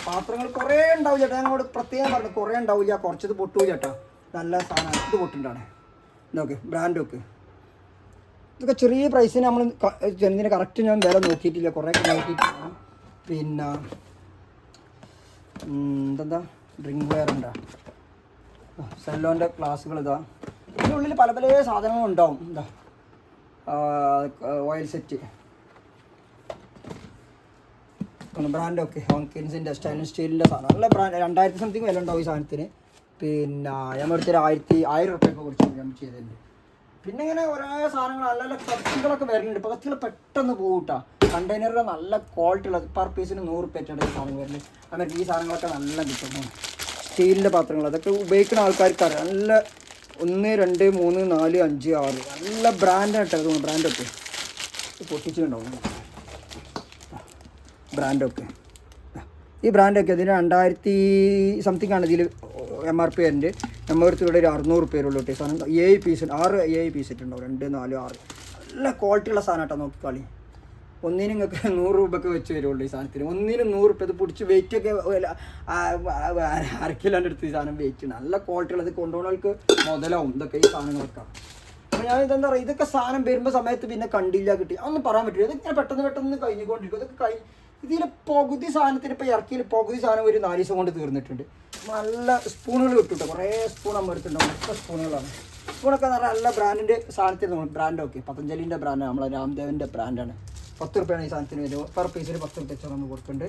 പാത്രങ്ങൾ കുറേ ഉണ്ടാവും ചേട്ടാ. ഞങ്ങളോട് പ്രത്യേകം പറഞ്ഞു കുറേ ഉണ്ടാവില്ല. കുറച്ചത് പൊട്ടൂ ചേട്ടാ. നല്ല സാധനം. ഇത് പൊട്ടുണ്ടാണ്. ഇതൊക്കെ ബ്രാൻഡൊക്കെ ഇതൊക്കെ ചെറിയ പ്രൈസിന് നമ്മൾ ചെന്നതിന് കറക്റ്റ് ഞാൻ വില നോക്കിയിട്ടില്ല. കുറേ നോക്കിയിട്ടില്ല. പിന്നെ ഉം, ഇതെന്താ? ഡ്രിങ്ക് വെയർ ഉണ്ടാ? സെല്ലോന്റെ ക്ലാസ്സുകൾ ഇതാ. ഇതിനുള്ളിൽ പല പല സാധനങ്ങളുണ്ടാവും എന്താ ഓയിൽ സെറ്റ് ബ്രാൻഡൊക്കെ ഹോങ്കിൻസിന്റെ സ്റ്റൈലിൻ സ്റ്റീലിന്റെ സാധനം. നല്ല ബ്രാൻഡ് രണ്ടായിരത്തി സംതിങ് വില ഉണ്ടാവും ഈ സാധനത്തിന്. പിന്നെ ഞാൻ എടുത്തൊരു ആയിരത്തി ആയിരം റുപ്യൊക്കെ കൊടുത്തു ഞാൻ ചെയ്തിട്ടുണ്ട്. പിന്നെ ഇങ്ങനെ ഓരോ സാധനങ്ങൾ നല്ല നല്ല കത്തികളൊക്കെ വരുന്നുണ്ട്. ഇപ്പോൾ കത്തികൾ പെട്ടെന്ന് പോകൂട്ടാ കണ്ടെയ്നറുടെ നല്ല ക്വാളിറ്റി ഉള്ളത് പെർ പീസിന് നൂറ് റുപ്യറ്റാണ് ഈ സാധനം വരുന്നത്. അന്നേരം ഈ സാധനങ്ങളൊക്കെ നല്ല കിട്ടുന്നു സ്റ്റീലിന്റെ പാത്രങ്ങൾ അതൊക്കെ ഉപയോഗിക്കുന്ന ആൾക്കാർക്ക് നല്ല ഒന്ന് രണ്ട് മൂന്ന് നാല് അഞ്ച് ആറ്. നല്ല ബ്രാൻഡായിട്ട് ബ്രാൻഡൊക്കെ പൊട്ടിച്ചിട്ടുണ്ടാവും. ബ്രാൻഡൊക്കെ. ഈ ബ്രാൻഡൊക്കെ ഇതിന് രണ്ടായിരത്തി സംതിങ് ആണ് ഇതിൽ എം ആർ പി വരുന്നുണ്ട് നമ്മുടെ അടുത്ത് ഇവിടെ ഒരു അറുന്നൂറ് പേരുള്ളൂ കേട്ടോ സാധനം. ഏഴ് പീസ് ആറ് ഏഴ് പീസ് ഇട്ടുണ്ടാവും. രണ്ട് നാല് ആറ്. നല്ല ക്വാളിറ്റി ഉള്ള സാധനം കേട്ടോ നോക്കിക്കളി ഒന്നിനും നിങ്ങൾക്ക് നൂറ് രൂപയ്ക്ക് വെച്ച് വരുള്ളൂ ഈ സാധനത്തിന്. ഒന്നിനും നൂറ് രൂപ ഇത് പിടിച്ച് വെയിറ്റ് ഒക്കെ ഒരു ആ- ആ- അര കിലോന്റെ അടുത്ത് ഈ സാധനം വെയിറ്റ് നല്ല ക്വാളിറ്റി ഉള്ളത് കൊണ്ടുപോകുന്നവർക്ക് മുതലാവും. ഇതൊക്കെ ഈ സാധനങ്ങളൊക്കെ. അപ്പോൾ ഞാൻ ഇതെന്താ പറയുക? ഇതൊക്കെ സാധനം വരുമ്പോൾ സമയത്ത് പിന്നെ കണ്ടില്ല കിട്ടി. അതൊന്നും പറയാൻ പറ്റില്ല. ഇതൊക്കെ പെട്ടെന്ന് പെട്ടെന്ന് കഴിഞ്ഞുകൊണ്ടിരിക്കും. ഇതൊക്കെ കഴി ഇതിൽ പകുതി സാധനത്തിന് ഇപ്പോൾ ഇറക്കിയിൽ പകുതി സാധനം ഒരു നാല് ദിവസം കൊണ്ട് തീർന്നിട്ടുണ്ട്. നല്ല സ്പൂണുകൾ കിട്ടും കുറേ സ്പൂൺ നമ്മൾ എടുത്തിട്ടുണ്ടാവും സ്പൂണുകളാണ് സ്പൂണൊക്കെ പറഞ്ഞാൽ നല്ല ബ്രാൻഡിന്റെ സാധനത്തിന് നമ്മൾ ബ്രാൻഡൊക്കെ പതഞ്ജലിന്റെ ബ്രാൻഡാണ് നമ്മളെ രാംദേവന്റെ ബ്രാൻഡാണ് പത്ത് റുപ്യാണ് ഈ സാധനത്തിന് വരുമോ പെർ പീസിൽ പത്ത് റുപ്യ വെച്ചാൽ നമ്മൾ കൊടുക്കുന്നുണ്ട്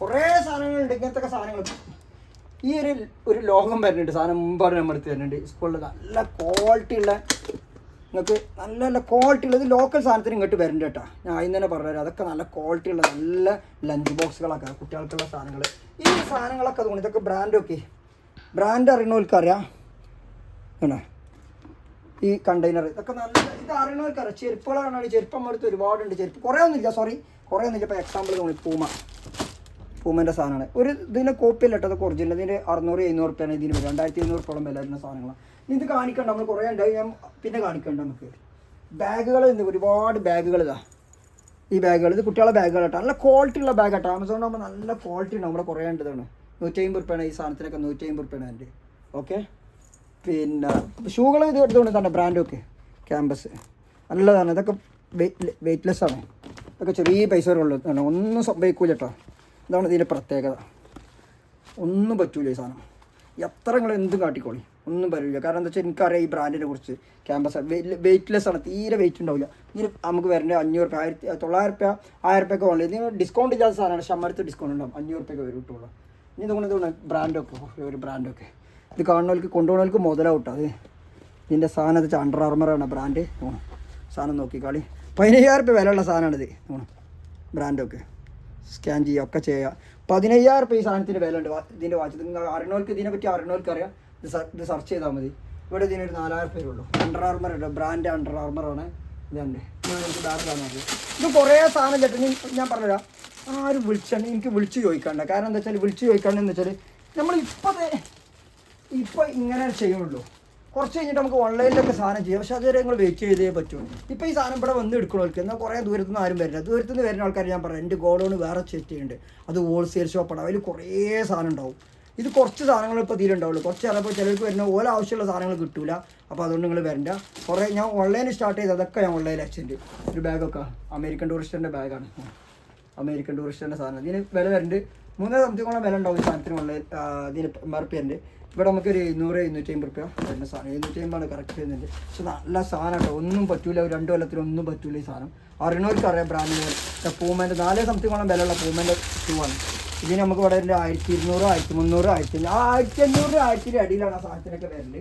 കുറേ സാധനങ്ങളുണ്ട്. ഇങ്ങനത്തെ സാധനങ്ങൾ. ഈ ഒരു ഒരു ലോകം വരുന്നുണ്ട്. സാധനം മുമ്പാണ് നമ്മുടെ അടുത്ത് വരുന്നുണ്ട്. സ്കൂളിൽ നല്ല ക്വാളിറ്റി ഉള്ള നിങ്ങൾക്ക് നല്ല നല്ല ക്വാളിറ്റി ഉള്ളത് ലോക്കൽ സാധനത്തിന് ഇങ്ങോട്ട് വരണ്ട കേട്ടോ. ഞാൻ ആദ്യം തന്നെ പറഞ്ഞുതരാം അതൊക്കെ നല്ല ക്വാളിറ്റി ഉള്ള നല്ല ലഞ്ച് ബോക്സുകളൊക്കെ കുട്ടികൾക്കുള്ള സാധനങ്ങൾ. ഈ സാധനങ്ങളൊക്കെ അതുകൊണ്ട് ഇതൊക്കെ ബ്രാൻഡൊക്കെ ബ്രാൻഡ് അറിയണവർക്ക് അറിയാം ആണോ ഈ കണ്ടെയ്നർ ഇതൊക്കെ നല്ല ഇത് അറിയണവർക്ക് അറിയാം ചെരുപ്പുകളാണെങ്കിൽ ചെരുപ്പം എടുത്ത് ഒരുപാടുണ്ട്. ചെരുപ്പ് കുറേ ഒന്നുമില്ല സോറി കുറേ ഒന്നുമില്ല. ഇപ്പോൾ എക്സാമ്പിൾ തോന്നി പൂമ. പൂമന്റെ സാധനമാണ്. ഒരു ഇതിന്റെ കോപ്പി അല്ല കേട്ടോ അതൊക്കെ ഒറിജിനൽ ഇതിന്റെ അറുന്നൂറ് എഴുന്നൂറ് റുപ്യാണ് ഇതിന് വരും രണ്ടായിരത്തി എഴുന്നൂറ് വില വരുന്ന സാധനങ്ങളാണ്. ഇത് കാണിക്കണ്ട നമ്മൾ കുറേ ഉണ്ടായി ഞാൻ പിന്നെ കാണിക്കണ്ട നമുക്ക്. ബാഗുകൾ ഇന്ന് ഒരുപാട് ബാഗുകൾ ഇതാ. ഈ ബാഗുകൾ ഇത് കുട്ടികളുടെ ബാഗുകൾ കേട്ടോ. നല്ല ക്വാളിറ്റി ഉള്ള ബാഗ് കേട്ടോ. ആമസോൺ ആകുമ്പോൾ നല്ല ക്വാളിറ്റി ഉണ്ട് നമ്മുടെ കുറേ ഉണ്ടതാണ് നൂറ്റി അമ്പത് റുപ്യാണ് ഈ സാധനത്തിനൊക്കെ നൂറ്റി അമ്പത് റുപ്യാണ് എന്റെ ഓക്കെ പിന്നെ ഷൂകൾ ഇത് എടുത്തുകൊണ്ട് തന്നെ ബ്രാൻഡൊക്കെ ക്യാമ്പസ് നല്ലതാണ്. ഇതൊക്കെ വെയ്റ്റ് വെയിറ്റ്ലെസ് ആണ്. ഇതൊക്കെ ചെറിയ പൈസ ഇതാണ്. ഒന്നും സംഭവിക്കൂല കേട്ടോ. ഇതാണ് ഇതിന്റെ പ്രത്യേകത. ഒന്നും പറ്റൂല ഈ സാധനം. എത്ര നിങ്ങൾ എന്തും കാട്ടിക്കോളി. ഒന്നും പറയില്ല കാരണം എന്താ വെച്ചാൽ എനിക്കറിയാം ഈ ബ്രാൻഡിനെ കുറിച്ച്. ക്യാമ്പസ് വെയിറ്റ്ലെസ് ആണ്. തീരെ വെയിറ്റ് ഉണ്ടാവില്ല. ഇതിന് നമുക്ക് വരേണ്ട അഞ്ഞൂറ് രൂപ ആയിരത്തി തൊള്ളായിരം രൂപ ആയിരം റുപ്യൊക്കെ വേണ്ടത് ഇതിന് ഡിസ്കൗണ്ട് ഇല്ലാത്ത സാധനമാണ്. ശമ്പളത്ത് ഡിസ്കൗണ്ട് ഉണ്ടാവും. അഞ്ഞൂറ് റുപ്യൊക്കെ വരും കിട്ടുള്ളൂ. ഇനി ഇതുകൊണ്ട് ഇതുകൊണ്ട് ബ്രാൻഡൊക്കെ ഒരു ബ്രാൻഡൊക്കെ ഇത് കാണുന്നവർക്ക് കൊണ്ടുപോകുന്നവർക്ക് മുതലാവട്ടെ അത്. ഇതിന്റെ സാധനം വെച്ചാൽ അണ്ടർ ആർമറാണ് ബ്രാൻഡ് തോന്നും സാധനം നോക്കിക്കാളി കളി. പതിനയ്യായിരം രൂപ വിലയുള്ള സാധനമാണിത് തോന്നും ബ്രാൻഡൊക്കെ സ്കാൻ ചെയ്യുക ഒക്കെ ചെയ്യുക. പതിനയ്യായിരം രൂപ ഈ സാധനത്തിന്റെ വില ഉണ്ട് ഇതിന്റെ വാച്ച് നിങ്ങൾ അറിയണവർക്ക് ഇതിനെ പറ്റി അറിയണവർക്ക് അറിയാം ഇത് സെർച്ച് ചെയ്താൽ മതി. ഇവിടെ ഇതിനൊരു നാലായിരം പേര് ഉള്ളൂ അണ്ടർ ആർമർ ഉണ്ട്. ബ്രാൻഡ് അണ്ടർ ആർമർ ആർമറാണ് ഇതുണ്ട് എനിക്ക് ധാരാളം ഇത് കുറേ സാധനം ചേട്ടൻ ഞാൻ- പറഞ്ഞുതരാം. ആരും വിളിച്ചാണ് എനിക്ക് വിളിച്ച് ചോദിക്കണ്ട. കാരണം എന്താ വെച്ചാൽ വിളിച്ച് ചോദിക്കാണ്ടെന്ന് വെച്ചാൽ നമ്മൾ ഇപ്പോൾ ഇങ്ങനെ ചെയ്യുള്ളൂ കുറച്ച് കഴിഞ്ഞിട്ട് നമുക്ക് ഓൺലൈനിലൊക്കെ സാധനം ചെയ്യാം. പക്ഷേ അതുവരെ നിങ്ങൾ വെയിറ്റ് ചെയ്തേ പറ്റും. ഇപ്പോൾ ഈ സാധനം ഇവിടെ വന്ന് എടുക്കണവർക്ക് എന്നാൽ കുറേ ദൂരത്തു നിന്ന് ആരും വരില്ല. ദൂരത്തു നിന്ന് വരുന്ന ആൾക്കാർ ഞാൻ പറയാം. എന്റെ ഗോഡൗൺ വേറെ സെറ്റ് ചെയ്യുന്നുണ്ട്. അത് ഹോൾസെയിൽ ഷോപ്പാണ് അതിൽ കുറേ സാധനം ഉണ്ടാവും. ഇത് കുറച്ച് സാധനങ്ങൾ ഇപ്പോൾ തീരുണ്ടാവുള്ളൂ കുറച്ച് ചിലപ്പോൾ ചിലർക്ക് വരുന്ന ഓരോ ആവശ്യമുള്ള സാധനങ്ങൾ കിട്ടൂല. അപ്പോൾ അതുകൊണ്ട് നിങ്ങൾ വരണ്ട. കുറേ ഞാൻ ഓൺലൈനിൽ സ്റ്റാർട്ട് ചെയ്ത് അതൊക്കെ ഞാൻ ഓൺലൈനിൽ അയച്ചിട്ടുണ്ട്. ഒരു ബാഗൊക്കെ അമേരിക്കൻ ടൂറിസ്റ്റിന്റെ ബാഗാണ് അമേരിക്കൻ ടൂറിസ്റ്റിന്റെ സാധനം. ഇതിന് വില വരുന്നുണ്ട്. മൂന്നര സംതിങ്ങോളം വില ഉണ്ടാവും സാധനത്തിന് ഓൺലൈൻ ഇതിന് മറുപ്പേരുണ്ട് ഇവിടെ നമുക്കൊരു എഴുന്നൂറ് എഴുന്നൂറ്റി അമ്പത് റുപ്യ വരുന്ന സാധനം. എഴുന്നൂറ്റി അമ്പതാണ് കറക്റ്റ് വരുന്നുണ്ട് പക്ഷെ നല്ല സാധനം കേട്ടോ. ഒന്നും പറ്റൂല. ഒരു രണ്ട് കൊല്ലത്തിന് ഒന്നും പറ്റൂല ഈ സാധനം. അറിയണവർക്ക് അറിയാം ബ്രാൻഡ് പൂമേന്റെ നാല് സംതിങ് സംതിങ്ങോളം വിലയുള്ള പൂമേന്റെ ഷൂ ആണ്. ഇതിന് നമുക്ക് ഇവിടെ ഒരു ആയിരത്തി ഇരുന്നൂറ് ആയിരത്തി മുന്നൂറ് ആയിരത്തി അഞ്ഞൂറ് ആയിരത്തി അഞ്ഞൂറ് ആയിരത്തി അടിയിലാണ് ആ സാധനത്തിനൊക്കെ വരൽ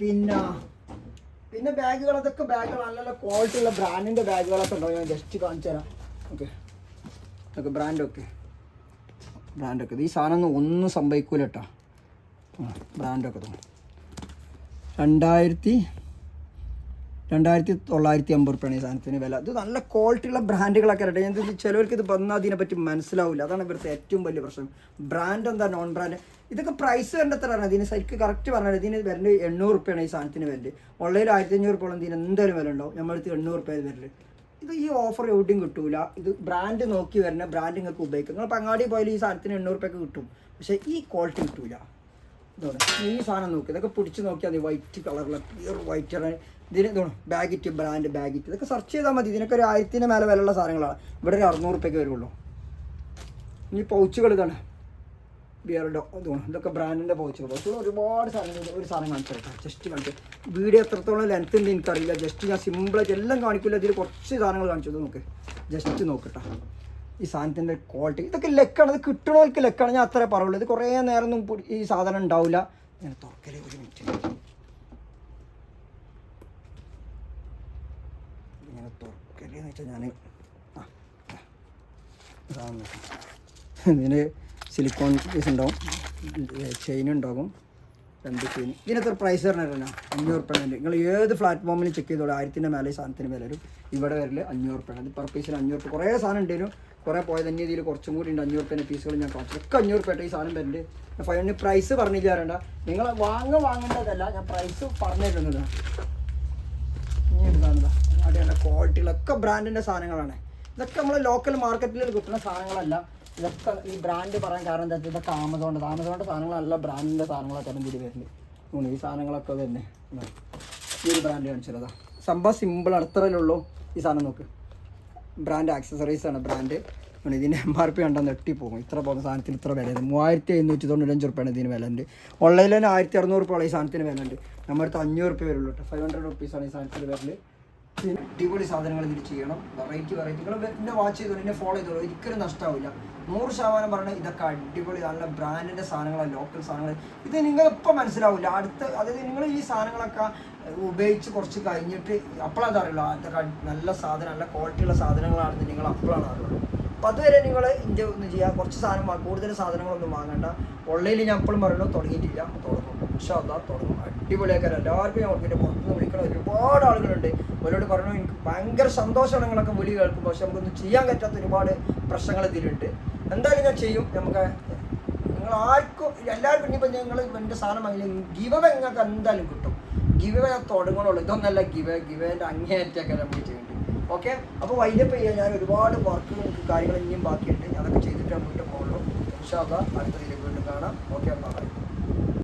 പിന്നെ പിന്നെ ബാഗുകൾ. ബാഗുകൾ. നല്ല നല്ല ക്വാളിറ്റി ഉള്ള ബ്രാൻഡിന്റെ ബാഗുകളൊക്കെ ഉണ്ടാവും ഞാൻ ജസ്റ്റ് കാണിച്ചു തരാം. ഓക്കെ. ഓക്കെ ബ്രാൻഡൊക്കെ ബ്രാൻഡൊക്കെ ഈ സാധനം ഒന്നും സംഭവിക്കൂല കേട്ടോ. ബ്രാൻഡൊക്കെ തോന്നും. രണ്ടായിരത്തി രണ്ടായിരത്തി തൊള്ളായിരത്തി അമ്പത് റുപ്യാണ് ഈ സാധനത്തിന് വില. ഇത് നല്ല ക്വാളിറ്റി ഉള്ള ബ്രാൻഡുകളൊക്കെ ആയിട്ട് ഇത് ചിലവർക്ക് ഇത് വന്നാൽ അതിനെപ്പറ്റി മനസ്സിലാവില്ല അതാണ് ഇവിടുത്തെ ഏറ്റവും വലിയ പ്രശ്നം. ബ്രാൻഡ് എന്താ? നോൺ ബ്രാൻഡ് ഇതൊക്കെ പ്രൈസ് വരേണ്ട എത്രയാണ് ഇതിന് ശരിക്ക് കറക്റ്റ് പറഞ്ഞാൽ ഇതിന് വരേണ്ട എണ്ണൂറ് റുപ്യാണ് ഈ സാധനത്തിന് വരുന്നത് ഓൺലൈനിൽ ആയിരത്തി അഞ്ഞൂറ് റുപ്യോളം ഇതിന് എന്തായാലും വില ഉണ്ടാവും. നമ്മളടുത്ത് എണ്ണൂറ് റുപ്യ വരൽ. ഇത് ഈ ഓഫർ എവിടെയും കിട്ടൂല. ഇത് ബ്രാൻഡ് നോക്കി വരുന്ന ബ്രാൻഡ് നിങ്ങൾക്ക് ഉപയോഗിക്കും. നിങ്ങൾ പങ്ങാടി പോയാൽ ഈ സാധനത്തിന് എണ്ണൂറ് റുപ്യൊക്കെ കിട്ടും. പക്ഷേ ഈ ക്വാളിറ്റി കിട്ടൂല. ഇതാണ് ഈ സാധനം നോക്കി. ഇതൊക്കെ പിടിച്ച് നോക്കിയാൽ മതി. വൈറ്റ് കളറുള്ള പ്യൂർ വൈറ്റ് ഇതിന് ഇതാണ് ബാഗിറ്റ് ബ്രാൻഡ് ബാഗിറ്റ് ഇതൊക്കെ സെർച്ച് ചെയ്താൽ മതി. ഇതിനൊക്കെ ഒരു ആയിരത്തിന് മേലെ വിലയുള്ള സാധനങ്ങളാണ്. ഇവിടെ ഒരു അറുന്നൂറ് റുപ്യൊക്കെ വരുള്ളൂ ഈ പൗച്ചുകൾ ഇതാണ്. ബിയർഡോ ഇതാണ് ഇതൊക്കെ ബ്രാൻഡിന്റെ പൗച്ചുകൾ പൗച്ചുകൾ ഒരുപാട് സാധനങ്ങൾ ഒരു സാധനം കാണിച്ചു ജസ്റ്റ് കാണിച്ചു വീഡിയോ എത്രത്തോളം ലെങ്ത് ഉണ്ട് എനിക്കറിയില്ല. ജസ്റ്റ് ഞാൻ സിമ്പിളായിട്ട് എല്ലാം കാണിക്കില്ല. ഇതിൽ കുറച്ച് സാധനങ്ങൾ കാണിച്ചത് നോക്ക്. ജസ്റ്റ് നോക്കട്ടെ ഈ സാധനത്തിന്റെ ക്വാളിറ്റി ഇതൊക്കെ ലെക്കാണ് ഇത് കിട്ടണവർക്ക് ലെക്കാണ്. ഞാൻ അത്രേ പറയുള്ളൂ. ഇത് കുറേ നേരം ഒന്നും ഈ സാധനം ഉണ്ടാവില്ല ഞാൻ തുറക്കലേ ഒരു മിനിറ്റ് ഇങ്ങനെ തുറക്കലേന്ന് വെച്ചാൽ ഞാൻ ഇതിന് സിലിക്കോൺ പീസ് ഉണ്ടാവും. ചെയിൻ ഉണ്ടാകും. രണ്ട് ചെയിൻ ഇതിനത്ര പ്രൈസ് പറഞ്ഞില്ല അഞ്ഞൂറ് റുപ്യ നിങ്ങൾ ഏത് പ്ലാറ്റ്ഫോമിൽ ചെക്ക് ചെയ്തോളൂ. ആയിരത്തിന്റെ മേലെ സാധനത്തിന് മേലെ വരും. ഇവിടെ വരൽ അഞ്ഞൂറ് റുപ്യ അത് പെർ പീസിൽ അഞ്ഞൂറ് റുപ്യ കുറേ സാധനം ഉണ്ടെങ്കിലും കുറേ പോയത് തന്നെ ഇതിൽ കുറച്ചും കൂടി ഉണ്ട്. അഞ്ഞൂറ് റുപ്യന്റെ പീസുകൾ ഞാൻ കാണിച്ചു. ഒക്കെ അഞ്ഞൂറ് റുപ്യ ഈ സാധനം വരുന്നുണ്ട് ഫൈനൽ പ്രൈസ് പറഞ്ഞില്ല വരണ്ട നിങ്ങൾ വാങ്ങ വാങ്ങേണ്ടതല്ല. ഞാൻ പ്രൈസ് പറഞ്ഞു തരുന്നതാണ് ഇനി എന്താണെന്താ അടിയുള്ള ക്വാളിറ്റികളൊക്കെ ബ്രാൻഡിന്റെ സാധനങ്ങളാണ്. ഇതൊക്കെ നമ്മൾ ലോക്കൽ മാർക്കറ്റിൽ കിട്ടുന്ന സാധനങ്ങളല്ല. ഇതൊക്കെ ഈ ബ്രാൻഡ് പറയാൻ കാരണം എന്താ വെച്ചാൽ ഇതൊക്കെ ആമസോണിന്റെ ആമസോണിന്റെ സാധനങ്ങളല്ല ബ്രാൻഡിന്റെ സാധനങ്ങളൊക്കെ ഇതിൽ വരുന്നത്. ഉം, ഈ സാധനങ്ങളൊക്കെ തന്നെ. ഈ ഒരു ബ്രാൻഡ് കാണിച്ചതാ. സംഭവം സിമ്പിൾ അത്രയല്ലേ ഈ സാധനം നോക്ക്. ബ്രാൻഡ് ആക്സസറീസ് ആണ് ബ്രാൻഡ് ഇതിന്റെ എം ആർ പി കണ്ടാൽ നെട്ടിപ്പോകും ഇത്ര പോകുന്ന സാധനത്തിന് ഇത്ര വില മൂവായിരത്തി എഴുന്നൂറ്റി തൊണ്ണൂറ്റഞ്ച് റുപ്യാണ് ഇതിന് വില ഉണ്ട് ഓൺലൈനിൽ തന്നെ ആയിരത്തി അറുന്നൂറ് റുപ്യ ഈ സാധനത്തിന് വില ഉണ്ട് നമ്മുടെ അടുത്ത് അഞ്ഞൂറ് റുപ്യ വരുള്ളൂ കേട്ടോ. ഫൈവ് ഹൺഡ്രഡ് റുപ്പീസാണ് ഈ സാധനത്തിന് വില അടിപൊളി സാധനങ്ങൾ ഇതിൽ ചെയ്യണം. വെറൈറ്റി വെറൈറ്റി നിങ്ങൾ എന്നെ വാച്ച് ചെയ്തോളൂ എന്നെ ഫോളോ ചെയ്തോളൂ ഒരിക്കലും നഷ്ടമാവില്ല നൂറ് ശതമാനം പറഞ്ഞാൽ ഇതൊക്കെ അടിപൊളി. നല്ല ബ്രാൻഡിന്റെ സാധനങ്ങളാണ് ലോക്കൽ സാധനങ്ങൾ ഇത് നിങ്ങൾ ഇപ്പം മനസ്സിലാവില്ല അടുത്ത അതായത് നിങ്ങൾ ഈ സാധനങ്ങളൊക്കെ ഉപയോഗിച്ച് കുറച്ച് കഴിഞ്ഞിട്ട് അപ്പോഴാണ് അറിയില്ല അതൊക്കെ നല്ല സാധനം നല്ല ക്വാളിറ്റിയുള്ള സാധനങ്ങളാണെന്ന് നിങ്ങൾ അപ്പോഴാണ് അറിയുള്ളൂ. അപ്പോൾ അതുവരെ നിങ്ങൾ ഇന്ത്യ ഒന്നും ചെയ്യുക കുറച്ച് സാധനം കൂടുതൽ സാധനങ്ങളൊന്നും വാങ്ങണ്ട. ഓൺലൈനിൽ ഞാൻ എപ്പോഴും പറയുള്ളൂ തുടങ്ങിയിട്ടില്ല. തുടങ്ങും. പക്ഷേ അതാ തുടങ്ങും. അടിപൊളിയാക്കാൻ എല്ലാവർക്കും ഞാൻ ഓർക്കിന്റെ പുറത്തുനിന്ന് വിളിക്കണ ഒരുപാട് ആളുകളുണ്ട്. അവരോട് പറഞ്ഞു എനിക്ക് ഭയങ്കര സന്തോഷമാണ് നിങ്ങളൊക്കെ വിളി കേൾക്കും പക്ഷെ നമുക്കൊന്നും ചെയ്യാൻ പറ്റാത്ത ഒരുപാട് പ്രശ്നങ്ങൾ ഇതിലുണ്ട്. എന്തായാലും ഞാൻ ചെയ്യും. നമുക്ക് നിങ്ങൾ ആർക്കും എല്ലാവർക്കും ഇനിയിപ്പോൾ ഞങ്ങൾ എന്റെ സാധനം വാങ്ങില്ല. ഗിവവ നിങ്ങൾക്ക് എന്തായാലും കിട്ടും. ഗിവ തുടങ്ങണുള്ളൂ ഇതൊന്നല്ല ഗിവ ഗിവേന്റെ അങ്ങേയറ്റൊക്കെ നമുക്ക് ചെയ്യുന്നുണ്ട് ഓക്കെ അപ്പോൾ വൈകിട്ട് ചെയ്യാൻ ഞാൻ ഒരുപാട് വർക്ക് കാര്യങ്ങൾ ഇനിയും ബാക്കിയുണ്ട്. അതൊക്കെ ചെയ്തിട്ട് മുന്നോട്ട് പോകുള്ളൂ ഇൻഷാ അടുത്ത വീണ്ടും കാണാം. Okay bye